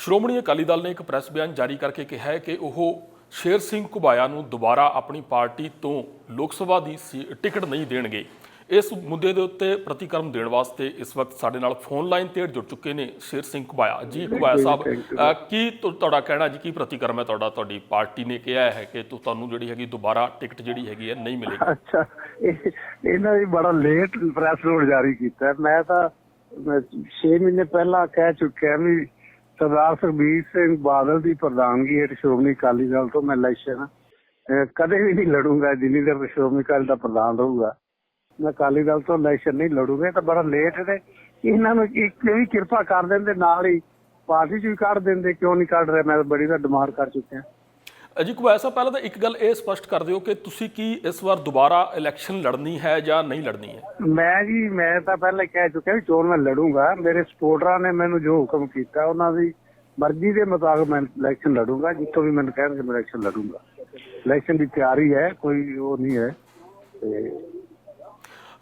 ਸ਼੍ਰੋਮਣੀ ਅਕਾਲੀ ਦਲ ਨੇ ਇੱਕ ਪ੍ਰੈਸ ਬਿਆਨ ਜਾਰੀ ਕਰਕੇ ਕਿਹਾ ਹੈ ਕਿ ਉਹ ਸ਼ੇਰ ਸਿੰਘ ਘੁਬਾਇਆ ਨੂੰ ਦੁਬਾਰਾ ਆਪਣੀ ਪਾਰਟੀ ਤੋਂ ਲੋਕ ਸਭਾ ਦੀ ਟਿਕਟ ਨਹੀਂ ਦੇਣਗੇ। ਇਸ ਮੁੱਦੇ ਦੇ ਉੱਤੇ ਪ੍ਰਤੀਕਰਮ ਦੇਣ ਵਾਸਤੇ ਇਸ ਵਕਤ ਸਾਡੇ ਨਾਲ ਫੋਨ ਲਾਈਨ ਤੇ ਜੁੜ ਚੁੱਕੇ ਨੇ ਸ਼ੇਰ ਸਿੰਘ ਘੁਬਾਇਆ। ਜੀ ਘੁਬਾਇਆ ਸਾਹਿਬ ਕੀ ਤੁਹਾਡਾ ਕਹਿਣਾ ਜੀ ਕੀ ਪ੍ਰਤੀਕਰਮ ਹੈ ਤੁਹਾਡਾ ਤੁਹਾਡੀ ਪਾਰਟੀ ਨੇ ਕਿਹਾ ਹੈ ਕਿ ਤੁ- ਤੁਹਾਨੂੰ ਜਿਹੜੀ ਹੈਗੀ ਦੁਬਾਰਾ ਟਿਕਟ ਜਿਹੜੀ ਹੈਗੀ ਹੈ ਨਹੀਂ ਮਿਲੇਗੀ? ਅੱਛਾ ਇਹ- ਇਹਨਾਂ ਨੇ ਬੜਾ ਲੇਟ ਪ੍ਰੈਸ ਨੋਟ ਜਾਰੀ ਕੀਤਾ। ਮੈਂ ਤਾਂ 6 ਮਹੀਨੇ ਪਹਿਲਾਂ ਕਹਿ ਚੁੱਕਿਆ ਵੀ ਸਰਦਾਰ ਸੁਖਬੀਰ ਸਿੰਘ ਬਾਦਲ ਦੀ ਪ੍ਰਧਾਨਗੀ ਹੇਠ ਸ਼੍ਰੋਮਣੀ ਅਕਾਲੀ ਦਲ ਤੋਂ ਮੈਂ ਇਲੈਕਸ਼ਨ ਕਦੇ ਵੀ ਨਹੀਂ ਲੜੂੰਗਾ, ਜਿੰਨੀ ਦੇਰ ਸ਼੍ਰੋਮਣੀ ਅਕਾਲੀ ਦਾ ਪ੍ਰਧਾਨ ਰਹੂਗਾ। ਮੈਂ ਅਕਾਲੀ ਦਲ ਤੋਂ ਇਲੈਕਸ਼ਨ ਨਹੀਂ ਲੜੂਗਾ ਤਾਂ ਬੜਾ ਲੇਟ ਨੇ। ਇਹਨਾਂ ਨੂੰ ਇੱਕ ਕਿਰਪਾ ਕਰ ਦਿੰਦੇ, ਨਾਲ ਹੀ ਪਾਰਟੀ ਚ ਵੀ ਕੱਢ ਦਿੰਦੇ, ਕਿਉਂ ਨਹੀਂ ਕੱਢ ਰਹੇ? ਮੈਂ ਬੜੀ ਦਾ ਡਿਮਾਂਡ ਕਰ ਚੁੱਕਿਆ। ਅਜੀ ਘੁਬਾਇਆ ਸਾਹਿਬ, ਪਹਿਲਾਂ ਤਾਂ ਇੱਕ ਗੱਲ ਇਹ ਸਪਸ਼ਟ ਕਰ ਦਿਓ ਕਿ ਤੁਸੀਂ ਕੀ ਇਸ ਵਾਰ ਦੁਬਾਰਾ ਇਲੈਕਸ਼ਨ ਲੜਨੀ ਹੈ ਜਾਂ ਨਹੀਂ ਲੜਨੀ ਹੈ? ਮੈਂ ਜੀ, ਮੈਂ ਤਾਂ ਪਹਿਲਾਂ ਕਹਿ ਚੁੱਕਿਆ ਵੀ ਚੋਣ ਮੈਂ ਲੜੂੰਗਾ। ਮੇਰੇ ਸਪੋਰਟਰਾਂ ਨੇ ਮੈਨੂੰ ਜੋ ਹੁਕਮ ਕੀਤਾ, ਉਹਨਾਂ ਦੀ ਮਰਜ਼ੀ ਦੇ ਮੁਤਾਬਕ ਮੈਂ ਇਲੈਕਸ਼ਨ ਲੜੂੰਗਾ। ਜਿੱਥੋਂ ਵੀ ਮੈਨੂੰ ਕਹਿਣਗੇ, ਮੈਂ ਇਲੈਕਸ਼ਨ ਲੜੂੰਗਾ। ਇਲੈਕਸ਼ਨ ਦੀ ਤਿਆਰੀ ਹੈ, ਕੋਈ ਉਹ ਨਹੀਂ ਹੈ। ਤੇ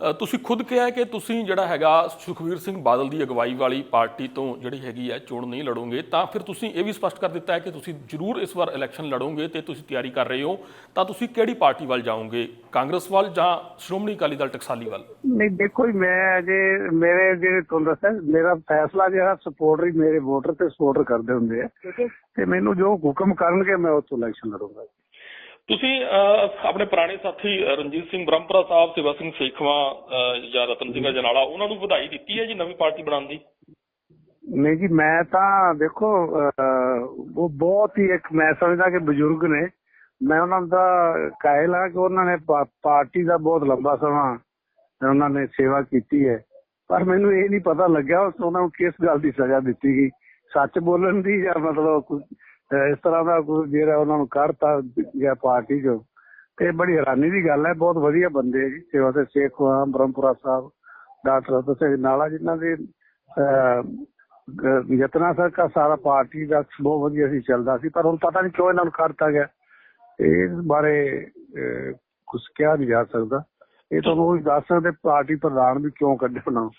ਤੁਸੀਂ ਖੁਦ ਕਿਹਾ ਕਿ ਤੁਸੀਂ ਜਿਹੜਾ ਹੈਗਾ ਸੁਖਵੀਰ ਸਿੰਘ ਬਾਦਲ ਦੀ ਅਗਵਾਈ ਵਾਲੀ ਪਾਰਟੀ ਤੋਂ ਜਿਹੜੀ ਹੈਗੀ ਹੈ ਚੋਣ ਨਹੀਂ ਲੜੋਗੇ ਤਾਂ ਫਿਰ ਤੁਸੀਂ ਇਹ ਵੀ ਸਪਸ਼ਟ ਕਰ ਦਿੱਤਾ ਹੈ ਕਿ ਤੁਸੀਂ ਜ਼ਰੂਰ ਇਸ ਵਾਰ ਇਲੈਕਸ਼ਨ ਲੜੋਗੇ ਤੇ ਤੁਸੀਂ ਤਿਆਰੀ ਕਰ ਰਹੇ ਹੋ ਤਾਂ ਤੁਸੀਂ ਕਿਹੜੀ ਪਾਰਟੀ ਵੱਲ ਜਾਓਗੇ ਕਾਂਗਰਸ ਵੱਲ ਜਾਂ ਸ਼੍ਰੋਮਣੀ ਅਕਾਲੀ ਦਲ ਟਕਸਾਲੀ ਵੱਲ? ਨਹੀਂ ਦੇਖੋ ਜੀ ਮੈਂ ਅਜੇ ਮੇਰੇ ਜਿਹੜੇ ਤੁਹਾਨੂੰ ਦੱਸਿਆ ਮੇਰਾ ਫੈਸਲਾ ਜਿਹੜਾ ਸਪੋਰਟਰ ਹੀ ਮੇਰੇ ਵੋਟਰ ਤੇ ਸਪੋਰਟਰ ਕਰਦੇ ਹੁੰਦੇ ਆ। ਤੇ ਮੈਨੂੰ ਜੋ ਹੁਕਮ ਕਰਨਗੇ ਮੈਂ ਉੱਥੋਂ ਇਲੈਕਸ਼ਨ ਲੜੂੰਗਾ ਤੁਸੀਂ ਆਪਣੇ ਪੁਰਾਣੇ ਸਾਥੀ ਰਣਜੀਤ ਸਿੰਘ ਬ੍ਰਹਮਪੁਰਾ ਸਾਹਿਬ, ਸੇਵਾ ਸਿੰਘ ਸੇਖਵਾ ਜਾਂ ਰਤਨ ਸਿੰਘ ਜਨਾਲਾ ਉਹਨਾਂ ਨੂੰ ਵਧਾਈ ਦਿੱਤੀ ਹੈ ਜੀ ਨਵੀਂ ਪਾਰਟੀ ਬਣਾਉਣ ਦੀ? ਨਹੀਂ ਜੀ, ਮੈਂ ਤਾਂ ਦੇਖੋ ਉਹ ਬਹੁਤ ਹੀ ਇੱਕ, ਮੈਂ ਸਮਝਦਾ ਕਿ ਬਜ਼ੁਰਗ ਨੇ। ਮੈਂ ਉਹਨਾਂ ਦਾ ਕਾਇਲ ਆ ਕਿ ਉਹਨਾਂ ਨੇ ਪਾਰਟੀ ਦਾ ਬਹੁਤ ਲੰਬਾ ਸਮਾਂ ਉਹਨਾਂ ਨੇ ਸੇਵਾ ਕੀਤੀ ਹੈ। ਪਰ ਮੈਨੂੰ ਇਹ ਨਹੀਂ ਪਤਾ ਲੱਗਿਆ ਉਹਨਾਂ ਨੂੰ ਕਿਸ ਗੱਲ ਦੀ ਸਜ਼ਾ ਦਿੱਤੀ ਗਈ। ਸੱਚ ਬੋਲਣ ਦੀ ਜਾਂ ਮਤਲਬ ਇਸ ਤਰ੍ਹਾਂ ਦਾ ਜਿਹੜਾ ਉਹਨਾਂ ਨੂੰ ਕੱਢਤਾ ਜਾਂ ਪਾਰਟੀ ਚੋਂ, ਤੇ ਬੜੀ ਹੈਰਾਨੀ ਦੀ ਗੱਲ ਹੈ, ਬਹੁਤ ਵਧੀਆ ਬੰਦੇ ਜੀ, ਸੇਵਾ ਤੇ ਸ਼ੇਖ ਵਾਮ ਬ੍ਰਹਮਪੁਰਾ ਸਾਹਿਬ, ਡਾਕਟਰ ਰਤਨ ਸਿੰਘ ਨਾਲਾ ਜਿਨ੍ਹਾਂ ਦੇ ਯਤਨਾ ਸਰ ਸਾਰਾ ਪਾਰਟੀ ਦਾ ਬਹੁਤ ਵਧੀਆ ਸੀ, ਚੱਲਦਾ ਸੀ, ਪਰ ਹੁਣ ਪਤਾ ਨਹੀਂ ਕਿਉਂ ਇਹਨਾਂ ਨੂੰ ਕਰਤਾ ਗਿਆ। ਇਸ ਬਾਰੇ ਕੁਝ ਕਿਹਾ ਨਹੀਂ ਜਾ ਸਕਦਾ। ਇਹ ਤੁਹਾਨੂੰ ਉਹ ਦੱਸ ਸਕਦੇ, ਪਾਰਟੀ ਪ੍ਰਧਾਨ ਵੀ ਕਿਉਂ ਕੱਢੇ ਉਹਨਾਂ ਨੂੰ?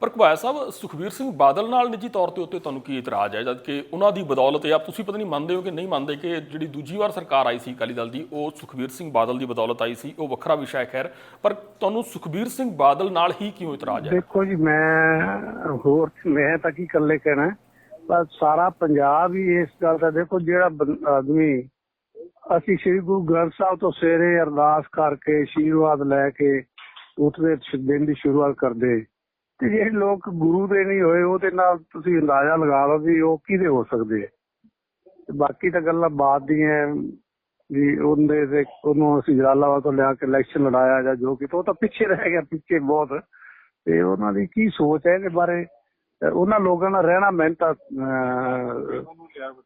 ਪਰ ਘੁਬਾਇਆ ਸਾਹਿਬ ਸੁਖਵੀਰ ਸਿੰਘ ਬਾਦਲ ਨਾਲ ਨਿੱਜੀ ਤੌਰ ਤੇ ਉੱਤੇ ਤੁਹਾਨੂੰ ਕੀ ਇਤਰਾਜ਼ ਹੈ? ਜਦ ਕਿ ਉਹਨਾਂ ਦੀ ਬਦੌਲਤ ਜਾਂ ਤੁਸੀਂ ਪਤਾ ਨਹੀਂ ਮੰਨਦੇ ਹੋ ਕਿ ਨਹੀਂ ਮੰਨਦੇ ਕਿ ਜਿਹੜੀ ਦੂਜੀ ਵਾਰ ਸਰਕਾਰ ਆਈ ਸੀ ਅਕਾਲੀ ਦਲ ਦੀ, ਉਹ ਸੁਖਵੀਰ ਸਿੰਘ ਬਾਦਲ ਦੀ ਬਦੌਲਤ ਆਈ ਸੀ, ਉਹ ਵੱਖਰਾ ਵਿਸ਼ਾ ਹੈ, ਖੈਰ। ਪਰ ਤੁਹਾਨੂੰ ਸੁਖਵੀਰ ਸਿੰਘ ਬਾਦਲ ਨਾਲ ਹੀ ਕਿਉਂ ਇਤਰਾਜ਼ ਹੈ? ਦੇਖੋ ਜੀ, ਮੈਂ ਹੋਰ, ਮੈਂ ਤਾਂ ਕੀ ਇਕੱਲੇ ਕਹਿਣਾ ਪਰ ਸਾਰਾ ਪੰਜਾਬ ਹੀ ਇਸ ਗੱਲ ਦਾ ਦੇਖੋ, ਜਿਹੜਾ ਆਦਮੀ ਅਸੀਂ ਸ੍ਰੀ ਗੁਰੂ ਗ੍ਰੰਥ ਸਾਹਿਬ ਤੋਂ ਸਵੇਰੇ ਅਰਦਾਸ ਕਰਕੇ ਆਸ਼ੀਰਵਾਦ ਲੈ ਕੇ ਉੱਠਦੇ, ਦਿਨ ਦੀ ਸ਼ੁਰੂਆਤ ਕਰਦੇ ਤੇ ਜਿਹੜੇ ਲੋਕ ਗੁਰੂ ਦੇ ਨਹੀਂ ਹੋਏ ਉਹਦੇ ਨਾਲ ਤੁਸੀਂ ਅੰਦਾਜ਼ਾ ਲਗਾ ਲਓ ਵੀ ਉਹ ਕਿਹਦੇ ਹੋ ਸਕਦੇ ਆ। ਬਾਕੀ ਤਾਂ ਗੱਲਾਂ ਬਾਤ ਦੀਆਂ ਵੀ ਉਹਦੇ ਤੇ ਉਹਨੂੰ ਅਸੀਂ ਜਲਾਲਾਬਾਦ ਤੋਂ ਲਿਆ ਕੇ ਇਲੈਕਸ਼ਨ ਲੜਾਇਆ ਜਾਂ ਜੋ ਕੀਤਾ, ਉਹ ਤਾਂ ਪਿੱਛੇ ਰਹਿ ਗਿਆ ਪਿੱਛੇ ਬਹੁਤ। ਤੇ ਉਹਨਾਂ ਦੀ ਕੀ ਸੋਚ ਹੈ ਇਹਦੇ ਬਾਰੇ? ਉਹਨਾਂ ਲੋਕਾਂ ਨਾਲ ਰਹਿਣਾ ਮੈਨੂੰ ਤਾਂ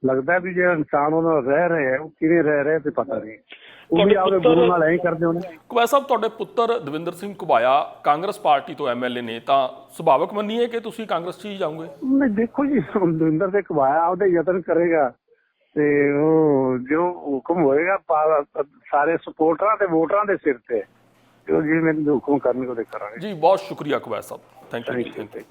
ਲੱਗਦਾ ਵੀ ਜਿਹੜਾ ਇਨਸਾਨ ਉਹਨਾਂ ਨਾਲ ਰਹਿ ਰਹੇ ਹੈ ਉਹ ਕਿਵੇਂ ਰਹਿ ਰਹੇ ਤੇ ਪਤਾ ਨਹੀਂ। ਉਹ ਵੀ ਆਪਦੇ ਗੁਰੂ ਨਾਲ ਐਂ ਕਰਦੇ ਹੋਣੇ ਘੁਬਾਇਆ ਸਾਹਿਬ ਤੁਹਾਡੇ ਪੁੱਤਰ ਦਵਿੰਦਰ ਸਿੰਘ ਘੁਬਾਇਆ ਕਾਂਗਰਸ ਪਾਰਟੀ ਤੋਂ ਐਮਐਲਏ ਨੇ ਤਾਂ ਸੁਭਾਵਕ ਮੰਨੀਏ ਕਿ ਤੁਸੀਂ ਕਾਂਗਰਸ 'ਚ ਹੀ ਜਾਓਗੇ? ਨਹੀਂ ਦੇਖੋ ਜੀ ਦਵਿੰਦਰ ਤੇ ਕਵਾਇਆ ਉਹਦੇ ਯਤਨ ਕਰੇਗਾ ਤੇ ਉਹ ਜੋ ਹੁਕਮ ਹੋਏਗਾ ਸਾਰੇ ਸਪੋਰਟਰਾਂ ਤੇ ਵੋਟਰਾਂ ਦੇ ਸਿਰ ਤੇ। ਜੋ ਜੀ ਮੈਨੂੰ ਹੁਕਮ ਕਰਨਗੇ ਉਹਦੇ ਕਰਾਂਗੇ। ਜੀ ਬਹੁਤ ਸ਼ੁਕਰੀਆ Ghubaya Sahib. Thank you thank you